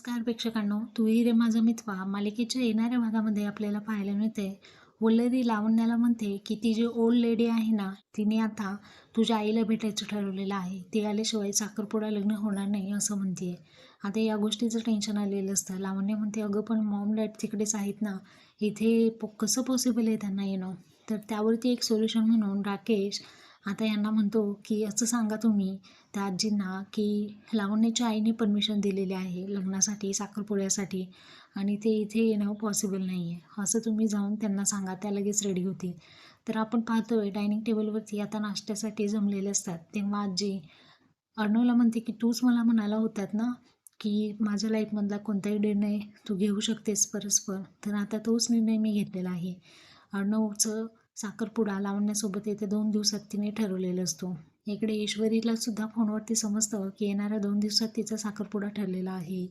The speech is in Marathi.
नमस्कार प्रेक्षकांनो. तू रे माझा मितवा. मालिकेच्या येणाऱ्या भागामध्ये आपल्याला पाहायला मिळते वल्लरी लावण्याला म्हणते की ती जी ओल्ड लेडी आहे ना तिने आता तुझ्या आईला भेटायचं ठरवलेलं आहे. ती आल्याशिवाय साखरपुडा लग्न होणार नाही असं म्हणते आता या गोष्टीचं टेन्शन आलेलं असतं. लावण्य म्हणते अगं पण मॉम डॅड तिकडेच आहेत ना. इथे कसं पॉसिबल आहे त्यांना येणं? तर त्यावरती एक सोल्युशन म्हणून राकेश आता यांना म्हणतो की असं सांगा तुम्ही त्या आजींना की लावण्याच्या आईने परमिशन दिलेली आहे लग्नासाठी साखरपुड्यासाठी आणि ते इथे येणं पॉसिबल नाही आहे असं तुम्ही जाऊन त्यांना सांगा त्या लगेच रेडी होतील. तर आपण पाहतोय डायनिंग टेबलवरती आता नाश्त्यासाठी जमलेले असतात. तेव्हा आजी अर्णवला म्हणते की तूच मला म्हणाला होतात ना की माझ्या लाईफमधला कोणताही निर्णय तू घेऊ शकतेस परस्पर. तर आता तोच निर्णय मी घेतलेला आहे. अर्णवचं साखरपुडा लावण्यासोबत येत्या दोन दिवसात तिने ठरवलेला असतो. इकडे ईश्वरीला सुद्धा फोनवरती समजतं की येणाऱ्या दोन दिवसात तिचा साखरपुडा ठरलेला आहे.